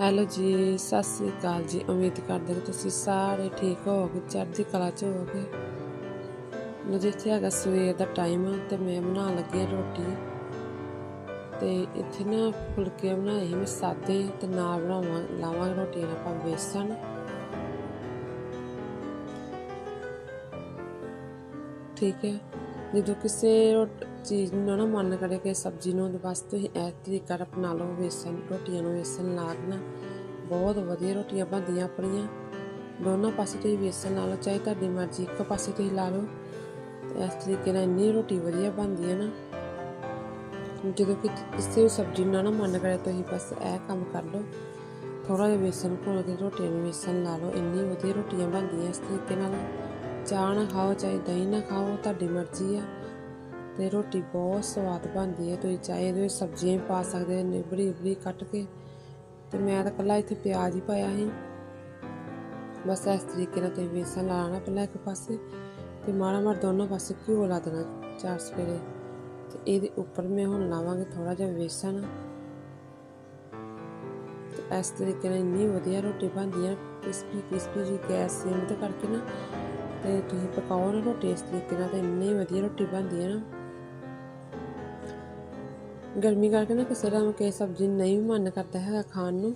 Hello ਜੀ, ਸਤਿ ਸ੍ਰੀ ਅਕਾਲ ਜੀ। ਉਮੀਦ ਕਰਦੇ ਕਿ ਤੁਸੀਂ ਸਾਰੇ ਠੀਕ ਹੋਵੋਗੇ, ਚੜ੍ਹਦੀ ਕਲਾ ਚ ਹੋਵੋਗੇ। ਲੋ ਇੱਥੇ ਹੈਗਾ ਸਵੇਰ ਦਾ ਟਾਈਮ ਤੇ ਮੈਂ ਬਣਾਉਣ ਲੱਗੀ ਰੋਟੀ। ਤੇ ਇੱਥੇ ਨਾ ਫੁਲਕੇ ਬਣਾਏ ਸੀ, ਮੈਂ ਸਾਦੇ ਤੇ ਨਾਲ ਬਣਾਵਾਂ ਲਾਵਾਂ ਰੋਟੀ ਨਾਲ ਆਪਾਂ ਬੇਸਣ। ਠੀਕ ਹੈ। ਜਦੋਂ ਕਿਸੇ ਰੋਟ- ਚੀਜ਼ ਨੂੰ ਨਾ ਮਨ ਕਰੇ ਕਿ ਸਬਜ਼ੀ ਨੂੰ ਬਸ ਤੁਸੀਂ ਇਸ ਤਰੀਕਾ ਨਾਲ ਅਪਣਾ ਲਓ, ਵੇਸਣ, ਰੋਟੀਆਂ ਨੂੰ ਵੇਸਣ ਲਾ ਕੇ ਬਹੁਤ ਵਧੀਆ ਰੋਟੀਆਂ ਬਣਦੀਆਂ ਆਪਣੀਆਂ। ਦੋਨੋਂ ਪਾਸੇ ਤੁਸੀਂ ਵੇਸਣ ਲਾ ਲਓ, ਚਾਹੇ ਤੁਹਾਡੀ ਮਰਜ਼ੀ ਇੱਕ ਪਾਸੇ ਤੁਸੀਂ ਲਾ ਲਓ। ਇਸ ਤਰੀਕੇ ਨਾਲ ਇੰਨੀ ਰੋਟੀ ਵਧੀਆ ਬਣਦੀ ਹੈ ਨਾ। ਜਦੋਂ ਕਿ ਕਿਸੇ ਵੀ ਸਬਜ਼ੀ ਨੂੰ ਨਾ ਮਨ ਕਰੇ, ਤੁਸੀਂ ਬਸ ਇਹ ਕੰਮ ਕਰ ਲਓ। ਥੋੜਾ ਜਿਹਾ ਵੇਸਣ ਘੋਲ ਕੇ ਰੋਟੀਆਂ ਨੂੰ ਵੇਸਣ ਲਾ ਲਓ। ਇੰਨੀ ਵਧੀਆ ਰੋਟੀਆਂ ਬਣਦੀਆਂ ਇਸ ਤਰੀਕੇ ਨਾਲ। ਚਾਹ ਨਾ ਖਾਓ, ਚਾਹੇ ਦਹੀਂ ਨਾ ਖਾਓ, ਤੁਹਾਡੀ ਮਰਜ਼ੀ ਆ। ਤੇ ਰੋਟੀ ਬਹੁਤ ਸਵਾਦ ਬਣਦੀ ਹੈ। ਤੁਸੀਂ ਚਾਹੇ ਇਹਦੇ ਵਿੱਚ ਸਬਜ਼ੀਆਂ ਵੀ ਪਾ ਸਕਦੇ ਨੇ ਬੜੀ ਬੜੀ ਕੱਟ ਕੇ। ਤੇ ਮੈਂ ਤਾਂ ਕੱਲਾ ਇੱਥੇ ਪਿਆਜ਼ ਹੀ ਪਾਇਆ ਸੀ। ਬਸ ਇਸ ਤਰੀਕੇ ਨਾਲ ਤੁਸੀਂ ਵੇਸਣ ਲਾਣਾ ਪਹਿਲਾਂ ਇੱਕ ਪਾਸੇ ਤੇ ਮਾੜਾ ਮਾੜਾ ਦੋਨੋਂ ਪਾਸੇ ਘਿਓ ਲਾ ਦੇਣਾ ਚਾਰ ਸਪੇਰੇ ਤੇ ਇਹਦੇ ਉੱਪਰ ਮੈਂ ਹੁਣ ਲਾਵਾਂਗੇ ਥੋੜਾ ਜਿਹਾ ਵੇਸਣ ਤੇ ਇਸ ਤਰੀਕੇ ਨਾਲ ਇੰਨੀ ਵਧੀਆ ਰੋਟੀ ਬਣਦੀ ਹੈ, ਕ੍ਰਿਸਪੀ ਕ੍ਰਿਸਪੀ ਜੀ ਗੈਸ ਸਿਮ ਤੇ ਕਰਕੇ ਨਾ। ਤੇ ਤੁਸੀਂ ਪਕਾਓ ਨਾ ਰੋਟੀ ਇਸ ਤਰੀਕੇ ਨਾਲ ਤੇ ਇੰਨੀ ਵਧੀਆ ਰੋਟੀ ਬਣਦੀ ਹੈ ਨਾ। ਗਰਮੀ ਕਰਕੇ ਨਾ ਕਿਸੇ ਦਾ ਕਿਸੇ ਸਬਜ਼ੀ ਨੂੰ ਨਹੀਂ ਮਨ ਕਰਦਾ ਹੈਗਾ ਖਾਣ ਨੂੰ।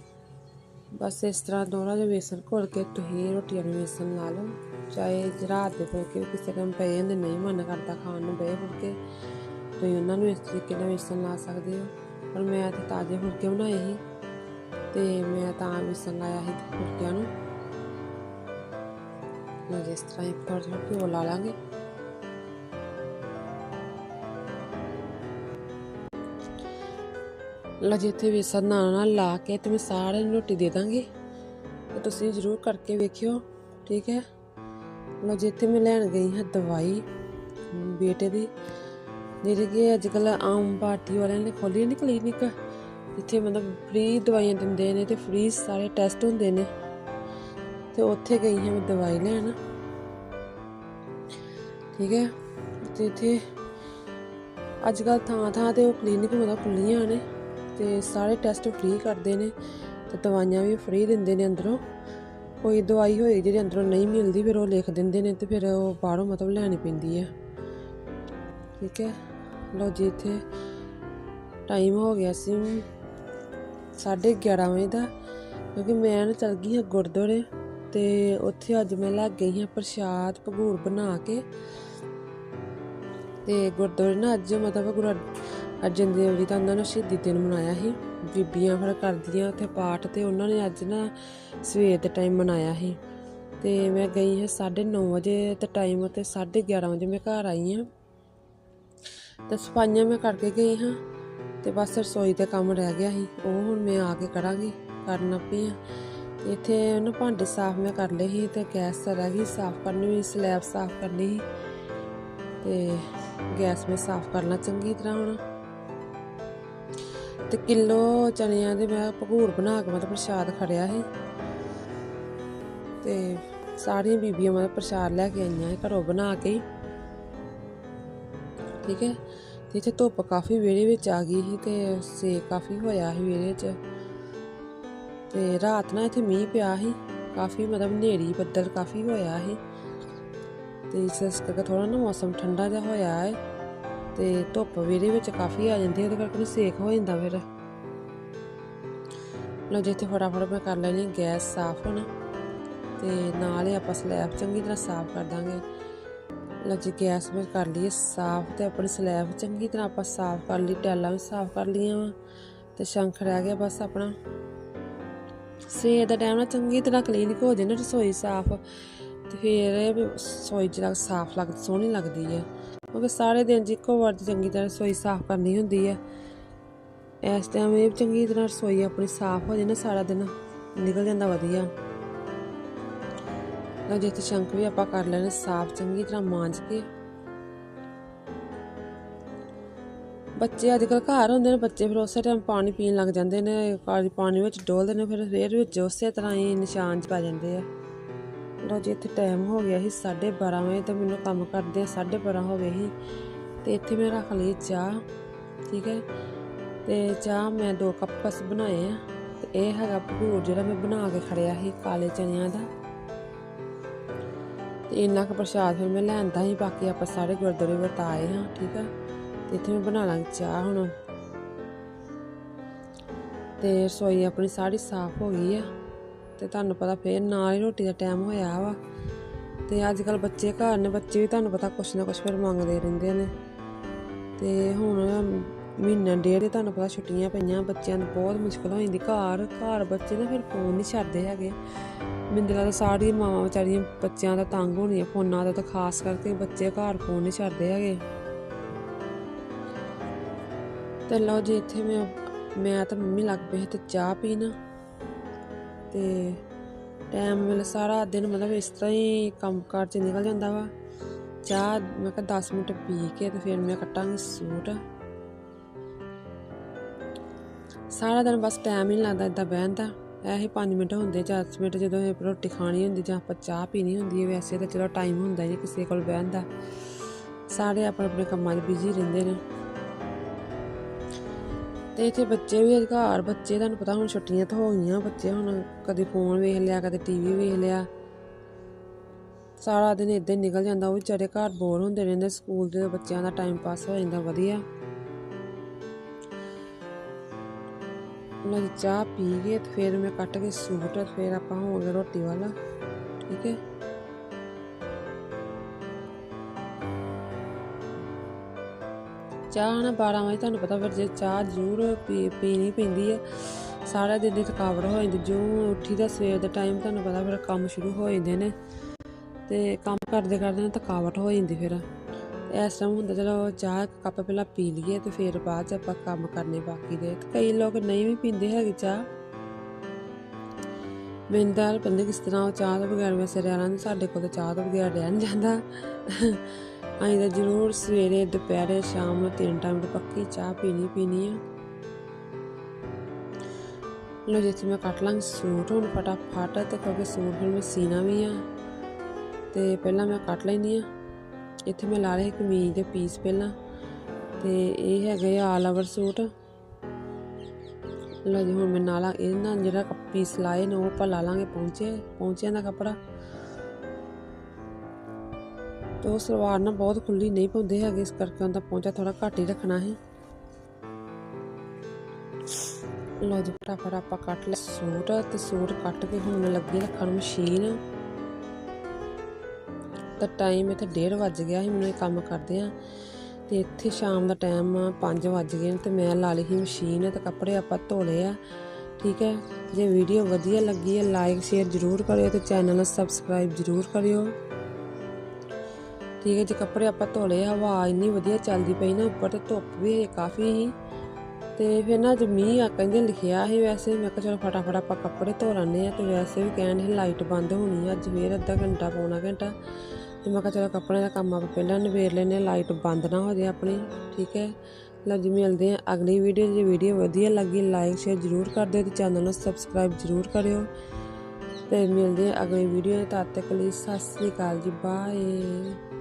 ਬਸ ਇਸ ਤਰ੍ਹਾਂ ਦੋਹਰਾ ਜਿਹਾ ਵੇਸਣ ਘੋਲ ਕੇ ਤੁਸੀਂ ਰੋਟੀਆਂ ਨੂੰ ਵੇਸਣ ਲਾ ਲਓ। ਚਾਹੇ ਰਾਤ ਦੇ ਫੁਲਕੇ ਵੀ ਕਿਸੇ ਟਾਈਮ ਪਏ ਹੁੰਦੇ ਨਹੀਂ ਮਨ ਕਰਦਾ ਖਾਣ ਨੂੰ ਬਏ ਫੁਲਕੇ। ਤੁਸੀਂ ਉਹਨਾਂ ਨੂੰ ਇਸ ਤਰੀਕੇ ਨਾਲ ਵੇਸਣ ਲਾ ਸਕਦੇ ਹੋ। ਪਰ ਮੈਂ ਤਾਂ ਤਾਜ਼ੇ ਫੁਲਕੇ ਬਣਾਏ ਸੀ ਤੇ ਮੈਂ ਤਾਂ ਵੇਸਣ ਲਾਇਆ ਸੀ ਫੁਲਕਿਆਂ ਨੂੰ। ਮੈਂ ਜਿਸ ਤਰ੍ਹਾਂ ਹੀ ਥੋੜਾ ਜਿਹਾ ਘਿਓ ਲਾ ਲਾਂਗੇ। ਲਓ ਜੀ ਇੱਥੇ ਵੇਸਣ ਨਾਲ ਨਾਲ ਲਾ ਕੇ ਤੇ ਮੈਂ ਸਾਰਿਆਂ ਨੂੰ ਰੋਟੀ ਦੇ ਦਾਂਗੀ। ਤੇ ਤੁਸੀਂ ਜ਼ਰੂਰ ਕਰਕੇ ਵੇਖਿਓ, ਠੀਕ ਹੈ? ਲਾ ਜੀ ਮੈਂ ਲੈਣ ਗਈ ਹਾਂ ਦਵਾਈ ਬੇਟੇ ਦੀ। ਜਿਹੜੀ ਕਿ ਅੱਜ ਕੱਲ ਆਮ ਪਾਰਟੀ ਵਾਲਿਆਂ ਨੇ ਖੋਲੀ ਨਹੀਂ ਕਲੀਨਿਕ? ਜਿੱਥੇ ਮਤਲਬ ਫ੍ਰੀ ਦਵਾਈਆਂ ਦਿੰਦੇ ਨੇ ਤੇ ਫ੍ਰੀ ਸਾਰੇ ਟੈਸਟ ਹੁੰਦੇ ਨੇ। ਤੇ ਉੱਥੇ ਗਈ ਹਾਂ ਮੈਂ ਦਵਾਈ ਲੈਣ। ਠੀਕ ਹੈ? ਤੇ ਇੱਥੇ ਅੱਜ ਕੱਲ ਥਾਂ ਥਾਂ ਤੇ ਉਹ ਕਲੀਨਿਕ ਮਤਲਬ ਖੁੱਲੀਆਂ ਨੇ। ਤੇ ਸਾਰੇ ਟੈਸਟ ਫ੍ਰੀ ਕਰਦੇ ਨੇ ਤੇ ਦਵਾਈਆਂ ਵੀ ਫ੍ਰੀ ਦਿੰਦੇ ਨੇ ਅੰਦਰੋਂ। ਕੋਈ ਦਵਾਈ ਹੋਏ ਜਿਹੜੀ ਅੰਦਰੋਂ ਨਹੀਂ ਮਿਲਦੀ, ਫਿਰ ਉਹ ਲਿਖ ਦਿੰਦੇ ਨੇ ਤੇ ਫਿਰ ਉਹ ਬਾਹਰੋਂ ਮਤਲਬ ਲੈਣੀ ਪੈਂਦੀ ਹੈ ਠੀਕ ਹੈ? ਲੋ ਜੀ, ਇੱਥੇ ਟਾਈਮ ਹੋ ਗਿਆ ਸੀ 11:30 ਵਜੇ ਦਾ, ਕਿਉਂਕਿ ਮੈਂ ਨਾ ਚਲ ਗਈ ਹਾਂ ਗੁਰਦੁਆਰੇ ਤੇ ਉੱਥੇ ਅੱਜ ਮੈਂ ਲੈ ਗਈ ਹਾਂ ਪ੍ਰਸ਼ਾਦ ਭਗੂਰ ਬਣਾ ਕੇ। ਤੇ ਗੁਰਦੁਆਰੇ ਨਾ ਅੱਜ ਮਤਲਬ ਗੁਰੂ ਅਰਜਨ ਦੇਵ ਜੀ ਦਾ ਉਹਨਾਂ ਨੇ ਸ਼ਹੀਦੀ ਦਿਨ ਮਨਾਇਆ ਸੀ। ਬੀਬੀਆਂ ਫਿਰ ਕਰਦੀਆਂ ਉੱਥੇ ਪਾਠ ਤੇ ਉਹਨਾਂ ਨੇ ਅੱਜ ਨਾ ਸਵੇਰ ਦੇ ਟਾਈਮ ਮਨਾਇਆ ਸੀ। ਤੇ ਮੈਂ ਗਈ ਹਾਂ 9:30 ਵਜੇ ਤੇ ਟਾਈਮ ਤੇ 11:30 ਵਜੇ ਮੈਂ ਘਰ ਆਈ ਹਾਂ। ਤੇ ਸਫਾਈਆਂ ਮੈਂ ਕਰਕੇ ਗਈ ਹਾਂ ਤੇ ਬਸ ਰਸੋਈ ਦਾ ਕੰਮ ਰਹਿ ਗਿਆ ਸੀ। ਉਹ ਹੁਣ ਮੈਂ ਆ ਕੇ ਕਰਾਂਗੀ ਕਰਨਾ ਪਈ ਆ ਇੱਥੇ ਨਾ ਭਾਂਡੇ ਸਾਫ਼ ਮੈਂ ਕਰ ਲਏ ਸੀ ਤੇ ਗੈਸ ਰਹਿ ਗਈ ਸਾਫ਼ ਕਰਨੀ ਵੀ ਸਲੈਬ ਸਾਫ਼ ਕਰਨੀ ਸੀ। ਤੇ ਗੈਸ ਮੈਂ ਸਾਫ਼ ਕਰਨਾ ਚੰਗੀ ਤਰ੍ਹਾਂ ਹੁਣ। ਤੇ ਕਿਲੋ ਚਣਿਆਂ ਦੇ ਮੈਂ ਭਗੂਰ ਬਣਾ ਕੇ ਮਤਲਬ ਪ੍ਰਸ਼ਾਦ ਖੜਿਆ ਸੀ। ਤੇ ਸਾਰੀਆਂ ਬੀਬੀਆਂ ਮਤਲਬ ਪ੍ਰਸ਼ਾਦ ਲੈ ਕੇ ਆਈਆਂ ਸੀ, ਘਰੋਂ ਬਣਾ ਕੇ ਠੀਕ ਹੈ? ਤੇ ਇੱਥੇ ਧੁੱਪ ਕਾਫੀ ਵਿਹੜੇ ਵਿੱਚ ਆ ਗਈ ਸੀ ਤੇ ਸੇਕ ਕਾਫੀ ਹੋਇਆ ਸੀ ਵਿਹੜੇ 'ਚ ਤੇ ਰਾਤ ਨਾ ਇੱਥੇ ਮੀਂਹ ਪਿਆ ਸੀ, ਕਾਫੀ ਮਤਲਬ ਹਨੇਰੀ ਬੱਦਲ ਕਾਫੀ ਹੋਇਆ ਸੀ। ਤੇ ਇਸ ਕਰਕੇ ਥੋੜਾ ਨਾ ਮੌਸਮ ਠੰਡਾ ਜਿਹਾ ਹੋਇਆ ਹੈ। ਤੇ ਧੁੱਪ ਵੀ ਇਹਦੇ ਵਿੱਚ ਕਾਫੀ ਆ ਜਾਂਦੀ ਹੈ, ਉਹਦੇ ਕਰਕੇ ਸੇਕ ਹੋ ਜਾਂਦਾ ਫਿਰ। ਲੋ ਜਿੱਥੇ ਫਟਾਫਟ ਮੈਂ ਕਰ ਲੈਣੀ ਗੈਸ ਸਾਫ਼ ਹੋਣਾ। ਤੇ ਨਾਲ ਹੀ ਆਪਾਂ ਸਲੈਬ ਚੰਗੀ ਤਰ੍ਹਾਂ ਸਾਫ਼ ਕਰ ਦਾਂਗੇ। ਲੋ ਜੀ, ਗੈਸ ਵਿੱਚ ਕਰ ਲਈਏ ਸਾਫ਼ ਤੇ ਆਪਣੀ ਸਲੈਬ ਚੰਗੀ ਤਰ੍ਹਾਂ ਆਪਾਂ ਸਾਫ਼ ਕਰ ਲਈ, ਟੈਲਾਂ ਵੀ ਸਾਫ਼ ਕਰ ਲਈਆਂ ਵਾ ਤੇ ਸ਼ੰਖ ਰਹਿ ਗਿਆ ਬਸ ਆਪਣਾ। ਸਵੇਰ ਦਾ ਟਾਈਮ ਨਾਲ ਚੰਗੀ ਤਰ੍ਹਾਂ ਕਲੀਨਿਕ ਹੋ ਜੇ ਨਾ ਰਸੋਈ ਸਾਫ਼ ਤੇ ਫਿਰ ਇਹ ਰਸੋਈ ਜਿਹੜਾ ਸਾਫ਼ ਲੱਗ, ਸੋਹਣੀ ਲੱਗਦੀ ਹੈ ਕਿਉਂਕਿ ਸਾਰੇ ਦਿਨ 'ਚ ਇੱਕੋ ਵਾਰ ਚੰਗੀ ਤਰ੍ਹਾਂ ਰਸੋਈ ਸਾਫ਼ ਕਰਨੀ ਹੁੰਦੀ ਹੈ। ਇਸ ਟਾਈਮ ਇਹ ਚੰਗੀ ਤਰ੍ਹਾਂ ਰਸੋਈ ਆਪਣੀ ਸਾਫ਼ ਹੋ ਜੇ ਨਾ, ਸਾਰਾ ਦਿਨ ਨਿਕਲ ਜਾਂਦਾ ਵਧੀਆ। ਲਓ ਜੇ ਤੇ ਸ਼ੰਕ ਵੀ ਆਪਾਂ ਕਰ ਲੈਣੇ, ਸਾਫ਼ ਚੰਗੀ ਤਰ੍ਹਾਂ ਮਾਂਜ ਕੇ। ਬੱਚੇ ਅੱਜ ਕੱਲ ਘਰ ਹੁੰਦੇ ਨੇ, ਬੱਚੇ ਫਿਰ ਉਸੇ ਟਾਈਮ ਪਾਣੀ ਪੀਣ ਲੱਗ ਜਾਂਦੇ ਨੇ ਕਾਲੀ ਪਾਣੀ ਵਿੱਚ ਡੋਲਦੇ ਨੇ, ਫਿਰ ਫੇਰ ਵਿੱਚ ਉਸੇ ਤਰ੍ਹਾਂ ਹੀ ਨਿਸ਼ਾਨ ਚ ਪੈ ਜਾਂਦੇ ਆ। ਲੋ ਜੀ, ਇੱਥੇ ਟਾਈਮ ਹੋ ਗਿਆ ਸੀ 12:30 ਵਜੇ ਤੇ ਮੈਨੂੰ ਕੰਮ ਕਰਦੇ 12:30 ਹੋ ਗਏ ਸੀ। ਤੇ ਇੱਥੇ ਮੈਂ ਰੱਖ ਲਈ ਚਾਹ, ਠੀਕ ਹੈ। ਤੇ ਚਾਹ ਮੈਂ ਦੋ ਕੱਪ ਬਸ ਬਣਾਏ ਆ। ਤੇ ਇਹ ਹੈਗਾ ਭੂਰ ਜਿਹੜਾ ਮੈਂ ਬਣਾ ਕੇ ਖੜਿਆ ਸੀ ਕਾਲੇ ਚਨਿਆਂ ਦਾ। ਤੇ ਇੰਨਾ ਕੁ ਪ੍ਰਸ਼ਾਦ ਫਿਰ ਮੈਂ ਲੈਂਦਾ ਸੀ, ਬਾਕੀ ਆਪਾਂ ਸਾਰੇ ਗੁਰਦੁਆਰੇ ਵਰਤਾਏ ਹਾਂ, ਠੀਕ ਆ ਤੇ ਇੱਥੇ ਮੈਂ ਬਣਾ ਲਾਂਗੀ ਚਾਹ ਹੁਣ। ਤੇ ਰਸੋਈ ਆਪਣੀ ਸਾਰੀ ਸਾਫ਼ ਹੋ ਗਈ ਆ। ਤੇ ਤੁਹਾਨੂੰ ਪਤਾ ਫੇਰ ਨਾਲ ਹੀ ਰੋਟੀ ਦਾ ਟਾਈਮ ਹੋਇਆ ਵਾ। ਤੇ ਅੱਜ ਕੱਲ ਬੱਚੇ ਘਰ ਨੇ, ਬੱਚੇ ਵੀ ਤੁਹਾਨੂੰ ਪਤਾ ਕੁਛ ਨਾ ਕੁਛ ਫਿਰ ਮੰਗਦੇ ਰਹਿੰਦੇ ਨੇ। ਤੇ ਹੁਣ ਮਹੀਨਾ ਡੇਢ ਤੁਹਾਨੂੰ ਪਤਾ ਛੁੱਟੀਆਂ ਪਈਆਂ, ਬੱਚਿਆਂ ਨੂੰ ਬਹੁਤ ਮੁਸ਼ਕਲ ਹੋ ਜਾਂਦੀ। ਘਰ ਘਰ ਬੱਚੇ ਨਾ ਫਿਰ ਫੋਨ ਨਹੀਂ ਛੱਡਦੇ ਹੈਗੇ। ਮੈਨੂੰ ਤਾਂ ਸਾਰੀਆਂ ਮਾਵਾਂ ਵਿਚਾਰੀਆਂ ਬੱਚਿਆਂ ਦਾ ਤੰਗ ਹੋਣੀਆਂ ਫੋਨਾਂ ਦਾ ਤਾਂ ਖਾਸ ਕਰਕੇ ਬੱਚੇ ਘਰ ਫੋਨ ਨਹੀਂ ਛੱਡਦੇ ਹੈਗੇ। ਤੇ ਲਓ ਜੀ, ਇੱਥੇ ਮੈਂ ਮੈਂ ਤਾਂ ਮੰਮੀ ਲੱਗ ਪਈ ਸੀ ਤੇ ਚਾਹ ਪੀਣਾ। ਤੇ ਟਾਈਮ ਮਤਲਬ ਸਾਰਾ ਦਿਨ ਮਤਲਬ ਇਸ ਤਰ੍ਹਾਂ ਹੀ ਕੰਮਕਾਰ ਚ ਨਿਕਲ ਜਾਂਦਾ ਵਾ। ਚਾਹ ਮੈਂ ਕਿਹਾ 10 ਮਿੰਟ ਪੀ ਕੇ ਤੇ ਫਿਰ ਮੈਂ ਕੱਟਾਂਗੀ ਸੂਟ। ਸਾਰਾ ਦਿਨ ਬਸ ਟਾਈਮ ਹੀ ਨਹੀਂ ਲੱਗਦਾ ਇਦਾਂ ਬਹਿਣ ਦਾ। ਇਹੀ 5 ਮਿੰਟ ਹੁੰਦੇ ਜਾਂ 10 ਮਿੰਟ ਜਦੋਂ ਇਹ ਰੋਟੀ ਖਾਣੀ ਹੁੰਦੀ ਜਾਂ ਆਪਾਂ ਚਾਹ ਪੀਣੀ ਹੁੰਦੀ ਹੈ, ਵੈਸੇ ਤਾਂ ਚਲੋ ਟਾਈਮ ਹੁੰਦਾ ਹੀ ਨਹੀਂ ਕਿਸੇ ਕੋਲ ਬਹਿਣ ਦਾ। ਸਾਰੇ ਆਪਣੇ ਆਪਣੇ ਕੰਮਾਂ 'ਚ ਬਿਜ਼ੀ ਰਹਿੰਦੇ ਨੇ। ਤੇ ਇੱਥੇ ਬੱਚੇ ਵੀ ਅਧਿਕਾਰ, ਬੱਚੇ ਤੁਹਾਨੂੰ ਪਤਾ ਹੁਣ ਛੁੱਟੀਆਂ ਤਾਂ ਹੋ ਗਈਆਂ, ਬੱਚੇ ਹੁਣ ਕਦੇ ਫੋਨ ਵੇਖ ਲਿਆ, ਕਦੇ ਟੀਵੀ ਵੇਖ ਲਿਆ। ਸਾਰਾ ਦਿਨ ਇਦਾਂ ਨਿਕਲ ਜਾਂਦਾ, ਉਹ ਵਿਚਾਰੇ ਘਰ ਬੋਰ ਹੁੰਦੇ ਰਹਿੰਦੇ ਸਕੂਲ ਦੇ ਬੱਚਿਆਂ ਦਾ ਟਾਈਮ ਪਾਸ ਹੋ ਜਾਂਦਾ ਵਧੀਆ। ਉਹਨਾਂ ਦੀ ਚਾਹ ਪੀ ਕੇ ਫਿਰ ਮੈਂ ਕੱਟ ਕੇ ਸੂਟ, ਫਿਰ ਆਪਾਂ ਹੋਵਾਂਗੇ ਰੋਟੀ ਵਾਲਾ, ਠੀਕ ਹੈ। ਚਾਹ ਨਾ 12 ਵਜੇ, ਤੁਹਾਨੂੰ ਪਤਾ ਫਿਰ ਜੇ ਚਾਹ ਜ਼ਰੂਰ ਪੀ, ਪੀਣੀ ਪੈਂਦੀ ਹੈ ਸਾਰਾ ਦਿਨ ਦੀ ਥਕਾਵਟ ਹੋ ਜਾਂਦੀ ਜੋ ਉੱਠੀ ਦਾ ਸਵੇਰ ਦੇ ਟਾਈਮ ਤੁਹਾਨੂੰ ਪਤਾ ਫਿਰ ਕੰਮ ਸ਼ੁਰੂ ਹੋ ਜਾਂਦੇ ਨੇ, ਤੇ ਕੰਮ ਕਰਦੇ ਕਰਦੇ ਨਾ ਥਕਾਵਟ ਹੋ ਜਾਂਦੀ ਫਿਰ। ਇਸ ਟਾਈਮ ਹੁੰਦਾ ਚਲੋ ਚਾਹ ਕੱਪ ਪਹਿਲਾਂ ਪੀ ਲਈਏ ਤੇ ਫਿਰ ਬਾਅਦ ਚ ਆਪਾਂ ਕੰਮ ਕਰਨੇ ਬਾਕੀ ਦੇ। ਤੇ ਕਈ ਲੋਕ ਨਹੀਂ ਵੀ ਪੀਂਦੇ ਹੈਗੇ ਚਾਹ। ਮੈਨੂੰ ਤਾਂ ਬੰਦੇ ਕਿਸ ਤਰ੍ਹਾਂ ਉਹ ਚਾਹ ਤੋਂ ਬਗੈਰ ਵੈਸੇ ਰਹਿਣਾ ਨਹੀਂ ਸਾਡੇ ਕੋਲ ਚਾਹ ਤੋਂ ਬਗੈਰ ਰਹਿ ਨਹੀਂ ਜਾਂਦਾ। ਅਸੀਂ ਤਾਂ ਜ਼ਰੂਰ ਸਵੇਰੇ, ਦੁਪਹਿਰੇ, ਸ਼ਾਮ ਨੂੰ ਤਿੰਨ ਟਾਈਮ ਤੇ ਪੱਕੀ ਚਾਹ ਪੀਣੀ ਪੀਣੀ ਆ। ਲੋ ਜਿੱਥੇ ਮੈਂ ਕੱਟ ਲਾਂਗੀ ਸੂਟ। ਹੁਣ ਫਟਾਫਟ, ਤੇ ਕਿਉਂਕਿ ਸੂਟ ਹੁਣ ਮੈਂ ਸੀਣਾ ਵੀ ਆ, ਤੇ ਪਹਿਲਾਂ ਮੈਂ ਕੱਟ ਲੈਣੀ ਆ। ਇੱਥੇ ਮੈਂ ਲਾ ਰਹੀ ਕਮੀਜ਼ ਦੇ ਪੀਸ ਪਹਿਲਾਂ, ਤੇ ਇਹ ਹੈਗੇ ਆਲ ਓਵਰ ਸੂਟ। ਲੋ ਜੀ, ਹੁਣ ਮੈਂ ਨਾਲਾ ਇਹਨਾਂ ਜਿਹੜਾ ਪੀਸ ਲਾਏ ਨੇ, ਉਹ ਆਪਾਂ ਲਾ ਲਾਂਗੇ ਪਹੁੰਚੇ ਪਹੁੰਚਿਆਂ ਦਾ ਕੱਪੜਾ। ਤੇ ਉਹ ਸਲਵਾਰ ਨਾ ਬਹੁਤ ਖੁੱਲੀ ਨਹੀਂ ਪਾਉਂਦੇ ਹੈਗੇ, ਇਸ ਕਰਕੇ ਉਹਦਾ ਪਹੁੰਚਾ ਥੋੜਾ ਘੱਟ ਹੀ ਰੱਖਣਾ ਹੈ। ਲੋ ਜੀ, ਫਟਾਫਟ ਆਪਾਂ ਕੱਟ ਲਿਆ ਸੂਟ, ਤੇ ਸੂਟ ਕੱਟ ਕੇ ਹੁਣ ਲੱਗੀ ਰੱਖਣ ਮਸ਼ੀਨ। ਤਾਂ ਟਾਈਮ ਇੱਥੇ 1:30 ਵੱਜ ਗਿਆ ਸੀ, ਮੈਨੂੰ ਇਹ ਕੰਮ ਕਰਦੇ ਆ। ਤੇ ਇੱਥੇ ਸ਼ਾਮ ਦਾ ਟਾਈਮ 5 ਵੱਜ ਗਏ ਨੇ, ਤੇ ਮੈਂ ਲਾ ਲਈ ਸੀ ਮਸ਼ੀਨ, ਤੇ ਕੱਪੜੇ ਆਪਾਂ ਧੋ ਲਏ ਆ। ਠੀਕ ਹੈ, ਜੇ ਵੀਡੀਓ ਵਧੀਆ ਲੱਗੀ ਹੈ ਲਾਈਕ ਸ਼ੇਅਰ ਜ਼ਰੂਰ ਕਰਿਓ, ਤੇ ਚੈਨਲ ਨੂੰ ਸਬਸਕ੍ਰਾਈਬ ਜ਼ਰੂਰ ਕਰਿਓ। ਠੀਕ ਹੈ, ਜੀ ਕੱਪੜੇ ਆਪਾਂ ਧੋ ਲਏ ਹਵਾ ਇੰਨੀ ਵਧੀਆ ਚੱਲਦੀ ਪਈ ਨਾ, ਉੱਪਰ ਤੇ ਧੁੱਪ ਵੀ ਹੈ ਕਾਫੀ ਸੀ। ਤੇ ਫਿਰ ਨਾ ਅੱਜ ਮੀਂਹ ਆ, ਕਹਿੰਦੇ ਲਿਖਿਆ ਸੀ ਵੈਸੇ, ਮੈਂ ਕਿਹਾ ਚਲੋ ਫਟਾਫਟ ਆਪਾਂ ਕੱਪੜੇ ਧੋ ਲੈਣੇ ਆ ਤੇ ਵੈਸੇ ਵੀ ਕਹਿਣ ਸੀ ਲਾਈਟ ਬੰਦ ਹੋਣੀ ਆ, ਅੱਜ ਫੇਰ ਅੱਧਾ ਘੰਟਾ ਪੌਣਾ ਘੰਟਾ। ਤੇ ਮੈਂ ਕਿਹਾ ਚਲੋ ਕੱਪੜਿਆਂ ਦਾ ਕੰਮ ਆਪਾਂ ਪਹਿਲਾਂ ਨਿਬੇੜ ਲੈਨੇ ਲਾਈਟ ਬੰਦ ਨਾ ਹੋ ਜਾਏ ਆਪਣੀ, ਠੀਕ ਹੈ। ਲਓ ਜੀ, ਮਿਲਦੇ ਆ ਅਗਲੀ ਵੀਡੀਓ, ਜੇ ਵੀਡੀਓ ਵਧੀਆ ਲੱਗੀ, ਲਾਈਕ, ਸ਼ੇਅਰ ਜ਼ਰੂਰ ਕਰ ਦਿਓ, ਤੇ ਚੈਨਲ ਨੂੰ ਸਬਸਕ੍ਰਾਈਬ ਜ਼ਰੂਰ ਕਰਿਓ। ਤੇ ਮਿਲਦੇ ਆ ਅਗਲੀ ਵੀਡੀਓ ਤਦ ਤੱਕ ਲਈ, ਸਤਿ ਸ੍ਰੀ ਅਕਾਲ ਜੀ, ਬਾਏ।